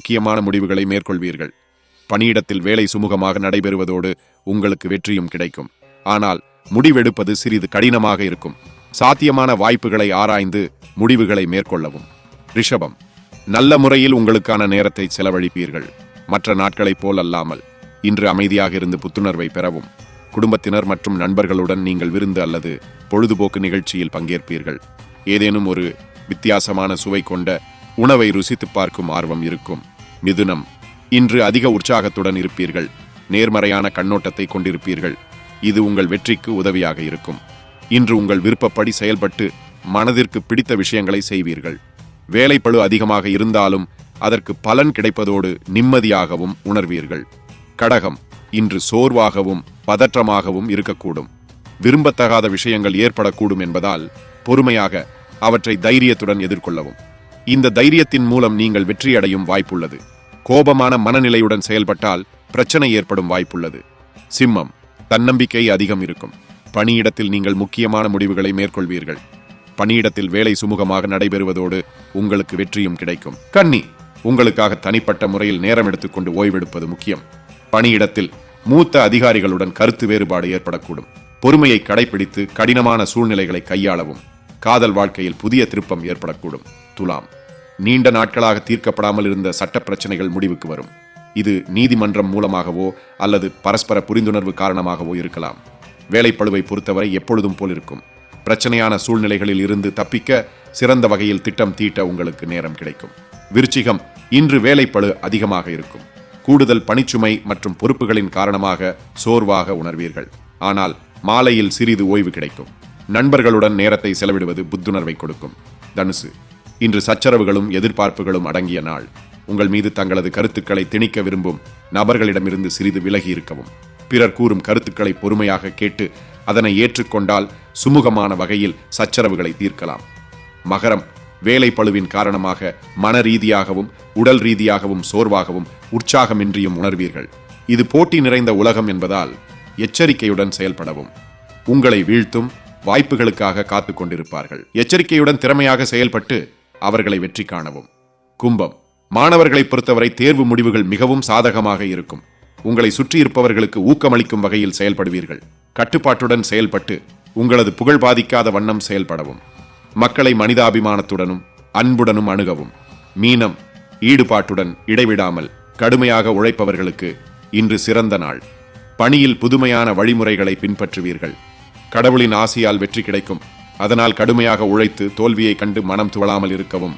முக்கியமான முடிவுகளை மேற்கொள்வீர்கள். பணியிடத்தில் வேலை சுமூகமாக நடைபெறுவதோடு உங்களுக்கு வெற்றியும் கிடைக்கும். ஆனால் முடிவெடுப்பது சிறிது கடினமாக இருக்கும். சாத்தியமான வாய்ப்புகளை ஆராய்ந்து முடிவுகளை மேற்கொள்ளவும். ரிஷபம் நல்ல முறையில் உங்களுக்கான நேரத்தை செலவழிப்பீர்கள். மற்ற நாட்களைப் போல் அல்லாமல் இன்று அமைதியாக இருந்து புத்துணர்வை பெறவும். குடும்பத்தினர் மற்றும் நண்பர்களுடன் நீங்கள் விருந்து அல்லது பொழுதுபோக்கு நிகழ்ச்சியில் பங்கேற்பீர்கள். ஏதேனும் ஒரு வித்தியாசமான சுவை கொண்ட உணவை ருசித்து பார்க்கும் ஆர்வம் இருக்கும். மிதுனம். இன்று அதிக உற்சாகத்துடன் இருப்பீர்கள். நேர்மறையான கண்ணோட்டத்தை கொண்டிருப்பீர்கள். இது உங்கள் வெற்றிக்கு உதவியாக இருக்கும். இன்று உங்கள் விருப்பப்படி செயல்பட்டு மனதிற்கு பிடித்த விஷயங்களை செய்வீர்கள். வேலைப்பழு அதிகமாக இருந்தாலும் அதற்கு பலன் கிடைப்பதோடு நிம்மதியாகவும் உணர்வீர்கள். கடகம் இன்று சோர்வாகவும் பதற்றமாகவும் இருக்கக்கூடும். விரும்பத்தகாத விஷயங்கள் ஏற்படக்கூடும் என்பதால் பொறுமையாக அவற்றை தைரியத்துடன் எதிர்கொள்ளவும். இந்த தைரியத்தின் மூலம் நீங்கள் வெற்றியடையும் வாய்ப்புள்ளது. கோபமான மனநிலையுடன் செயல்பட்டால் பிரச்சனை ஏற்படும் வாய்ப்புள்ளது. சிம்மம் தன்னம்பிக்கை அதிகம் இருக்கும். பணியிடத்தில் நீங்கள் முக்கியமான முடிவுகளை மேற்கொள்வீர்கள். பணியிடத்தில் வேலை சுமூகமாக நடைபெறுவதோடு உங்களுக்கு வெற்றியும் கிடைக்கும். கன்னி உங்களுக்காக தனிப்பட்ட முறையில் நேரம் எடுத்துக்கொண்டு ஓய்வெடுப்பது முக்கியம். பணியிடத்தில் மூத்த அதிகாரிகளுடன் கருத்து வேறுபாடு ஏற்படக்கூடும். பொறுமையை கடைபிடித்து கடினமான சூழ்நிலைகளை கையாளவும் காதல் வாழ்க்கையில் புதிய திருப்பம் ஏற்படக்கூடும். துலாம் நீண்ட நாட்களாக தீர்க்கப்படாமல் இருந்த சட்ட பிரச்சனைகள் முடிவுக்கு வரும். இது நீதிமன்றம் மூலமாகவோ அல்லது பரஸ்பர புரிந்துணர்வு காரணமாகவோ இருக்கலாம். வேலைப்பளுவை பொறுத்தவரை எப்பொழுதும் போல் இருக்கும். பிரச்சனையான சூழ்நிலைகளில் இருந்து தப்பிக்க சிறந்த வகையில் திட்டம் தீட்ட உங்களுக்கு நேரம் கிடைக்கும். விருச்சிகம் இன்று வேலைப்பளு அதிகமாக இருக்கும். கூடுதல் பணிச்சுமை மற்றும் பொறுப்புகளின் காரணமாக சோர்வாக உணர்வீர்கள். ஆனால் மாலையில் சிறிது ஓய்வு கிடைக்கும். நண்பர்களுடன் நேரத்தை செலவிடுவது புத்துணர்வை கொடுக்கும். தனுசு. இன்று சச்சரவுகளும் எதிர்பார்ப்புகளும் அடங்கிய நாள். உங்கள் மீது தங்களது கருத்துக்களை திணிக்க விரும்பும் நபர்களிடமிருந்து சிறிது விலகி இருக்கவும். பிறர் கூறும் கருத்துக்களை பொறுமையாக கேட்டு அதனை ஏற்றுக்கொண்டால் சுமூகமான வகையில் சச்சரவுகளை தீர்க்கலாம். மகரம் வேலை பளுவின் காரணமாக மன ரீதியாகவும் உடல் ரீதியாகவும் சோர்வாகவும் உற்சாகமின்றியும் உணர்வீர்கள். இது போட்டி நிறைந்த உலகம் என்பதால் எச்சரிக்கையுடன் செயல்படவும். உங்களை வீழ்த்தும் வாய்ப்புகளுக்காக காத்து கொண்டிருப்பார்கள். எச்சரிக்கையுடன் திறமையாக செயல்பட்டு அவர்களை வெற்றி காணவும். கும்பம் மாணவர்களை பொறுத்தவரை தேர்வு முடிவுகள் மிகவும் சாதகமாக இருக்கும். உங்களை சுற்றி இருப்பவர்களுக்கு ஊக்கமளிக்கும் வகையில் செயல்படுவீர்கள். கட்டுப்பாட்டுடன் செயல்பட்டு உங்களது புகழ் பாதிக்காத வண்ணம் செயல்படவும். மக்களை மனிதாபிமானத்துடனும் அன்புடனும் அணுகவும். மீனம் ஈடுபாட்டுடன் இடைவிடாமல் கடுமையாக உழைப்பவர்களுக்கு இன்று சிறந்த நாள். பணியில் புதுமையான வழிமுறைகளை பின்பற்றுவீர்கள். கடவுளின் ஆசையால் வெற்றி கிடைக்கும். அதனால் கடுமையாக உழைத்து தோல்வியை கண்டு மனம் துவளாமல் இருக்கவும்.